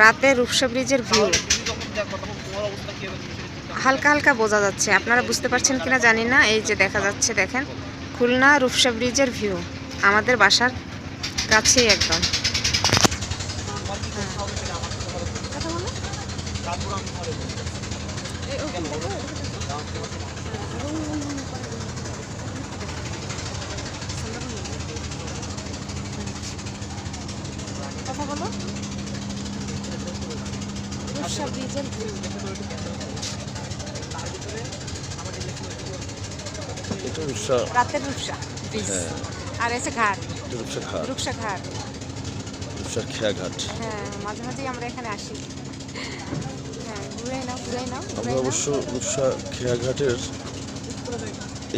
রাতে রূপসা ব্রিজের ভিউ। হালকা হালকা বোঝা যাচ্ছে। আপনারা বুঝতে পারছেন কিনা জানি না। এই যে দেখা যাচ্ছে, দেখেন, খুলনা রূপসা ব্রিজের ভিউ। আমাদের বাসার কাছেই একদম। কথা বলো রূপসা। ব্রিজের ভিউ এটা রূপসা রাতের রূপসা ব্রিজ। আর এসে ঘাট। রূপসা ঘাট। রূপসা ঘাট। রূপসার খেয়া ঘাট। হ্যাঁ মাঝে মাঝেই আমরা এখানে আসি। ঘুরে নাও ঘুরে নাও আমরা অবশ্য রূপসা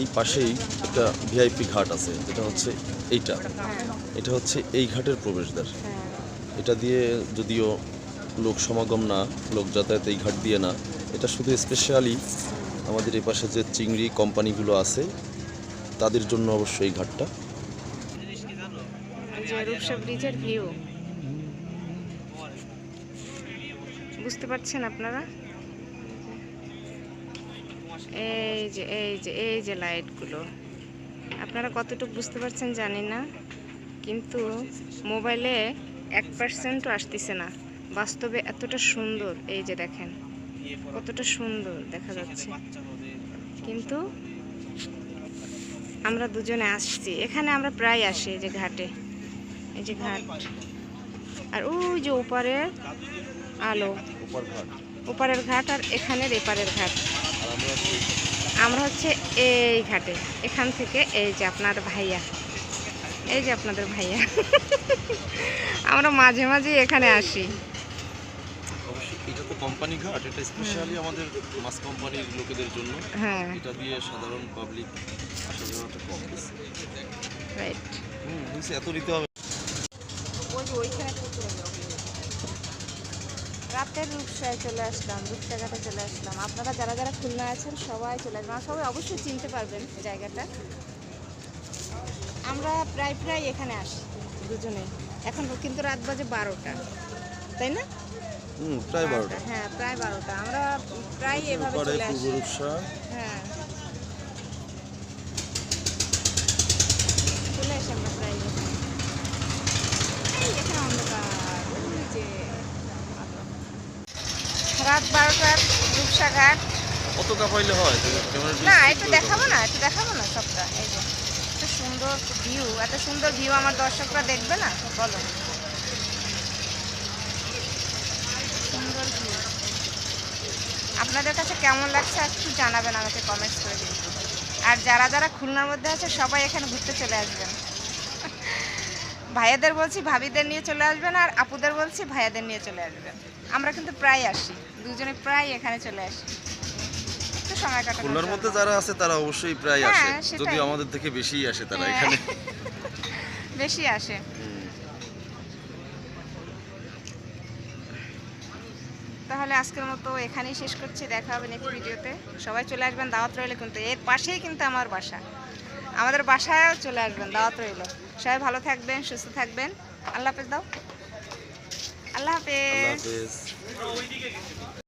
এই পাশেই একটা ভিআইপি ঘাট আছে যেটা হচ্ছে এইটা। হ্যাঁ। এটা হচ্ছে এই ঘাটের প্রবেশদ্বার। হ্যাঁ। এটা দিয়ে যদিও লোক সমাগম না, লোক যাতায়াত এই ঘাট দিয়ে না। এটা শুধু স্পেশালি আমাদের এই পাশে যে চিংড়ি কোম্পানিগুলো আছে, তাদের জন্য অবশ্যই এই ঘাটটা। বুঝতে পারছেন আপনারা? এই যে এই যে এই যে লাইটগুলো আপনারা কতটুকু বুঝতে পারছেন জানি না, কিন্তু মোবাইলে এক পার্সেন্টও আসতেছে না। বাস্তবে এতটা সুন্দর, এই যে দেখেন, কতটা সুন্দর দেখা যাচ্ছে। কিন্তু আমরা দুজনে আসছি, এখানে আমরা প্রায় আসি এই যে ঘাটে, এই যে ঘাট। আর ওই যে ওপারের আলো, ওপারের ঘাট আর এখানের এপারের ঘাট। আমরা হচ্ছে এই ঘাটে, এখান থেকে এই যে আপনার ভাইয়া, এই যে আপনাদের ভাইয়া। আমরা মাঝে মাঝে এখানে আসি। অবশ্যই এটা তো কোম্পানি ঘাট এটা স্পেশালি আমাদের মাছ কোম্পানির লোকেদের জন্য। হ্যাঁ। এটা দিয়ে সাধারণ পাবলিক আসা যাওয়াটা কম রাইট হুম এত নিতে হবে। রাতের রূপসায় চলে আসলাম রূপসা ঘাটে চলে আসলাম। আপনারা যারা যারা খুলনা আছেন সবাই চলে আসবেন। আর সবাই অবশ্যই চিনতে পারবেন জায়গাটা। আমরা প্রায় প্রায় এখানে আসি দুজনে এখন কিন্তু রাত বাজে বারোটা। তাই না? হুম প্রায় বারোটা। হ্যাঁ প্রায় বারোটা। আমরা প্রায় এভাবে চলে আসি। রূপসা। হ্যাঁ। চলে আসি আমরা প্রায়। এখানে। অন্ধকার যে রাত বারোটার রূপসাঘাট কত কাপাইলে হয় না একটু দেখাবো না একটু দেখাবো না সবটা এই যে। এত সুন্দর ভিউ এত সুন্দর ভিউ আমার দর্শকরা দেখবে না? বলো সুন্দর ভিউ আপনাদের কাছে কেমন লাগছে একটু জানাবেন আমাকে কমেন্টস করে দিন। আর যারা যারা খুলনার মধ্যে আছে সবাই এখানে ঘুরতে চলে আসবেন। ভাইয়াদের বলছি ভাবিদের নিয়ে চলে আসবেন আর আপুদের বলছি ভাইয়াদের নিয়ে চলে আসবেন। আমরা কিন্তু প্রায় আসি দুজনে প্রায় এখানে চলে আসি। সময় খুলনার মধ্যে যারা আছে তারা অবশ্যই প্রায় আসে। হ্যাঁ। আমাদের থেকে বেশিই আসে তারা হ্যাঁ। এখানে। বেশি আসে। তাহলে আজকের মতো এখানেই শেষ করছি। দেখা হবে নেক্সট ভিডিওতে সবাই চলে আসবেন দাওয়াত রইলে কিন্তু। এর পাশেই কিন্তু আমার বাসা। আমাদের বাসায়ও চলে আসবেন দাওয়াত রইল। সবাই ভালো থাকবেন, সুস্থ থাকবেন। আল্লাহ হাফেজ দাও। আল্লাহ হাফেজ।